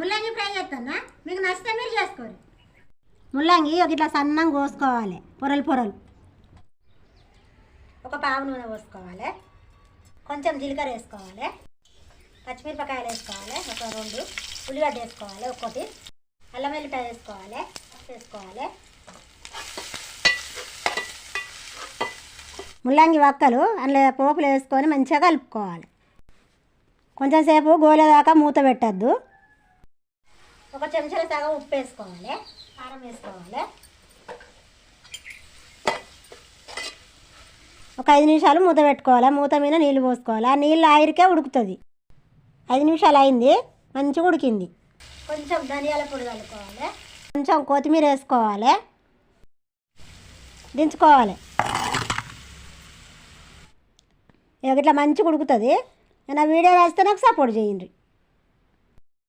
ముల్లంగి ఫ్రై చేస్తానా? మీకు నచ్చితే మీరు చేసుకోరు. ముల్లంగి ఒక ఇట్లా సన్నంగా కోసుకోవాలి. పొరలు పొరలు. ఒక పావు నూనె పోసుకోవాలి. కొంచెం జీలకర్ర వేసుకోవాలి. పచ్చిమిరపకాయలు వేసుకోవాలి. ఒక రెండు. ఉల్లిగడ్డ వేసుకోవాలి. ఒక్కటి అల్లం వెల్లిపాయ వేసుకోవాలి. వేసుకోవాలి. ముల్లంగి వక్కలు అందులో పోపులు వేసుకొని మంచిగా కలుపుకోవాలి. కొంచెం సేపు గోలేదాకా మూత పెట్టద్దు. ఒక చెంచాల సగం ఉప్పు వేసుకోవాలి కారం వేసుకోవాలి. ఒక ఐదు నిమిషాలు మూత పెట్టుకోవాలి. మూత మీద నీళ్ళు పోసుకోవాలి. ఆ నీళ్ళు ఆయిరికే ఉడుకుతుంది. ఐదు నిమిషాలు అయింది మంచిగా ఉడికింది. కొంచెం ధనియాల పొడి కలుపుకోవాలి. కొంచెం కొత్తిమీర వేసుకోవాలి. దించుకోవాలి. ఇక ఇట్లా మంచిగా ఉడుకుతుంది. నా వీడియో రాస్తే నాకు సపోర్ట్ చేయండి.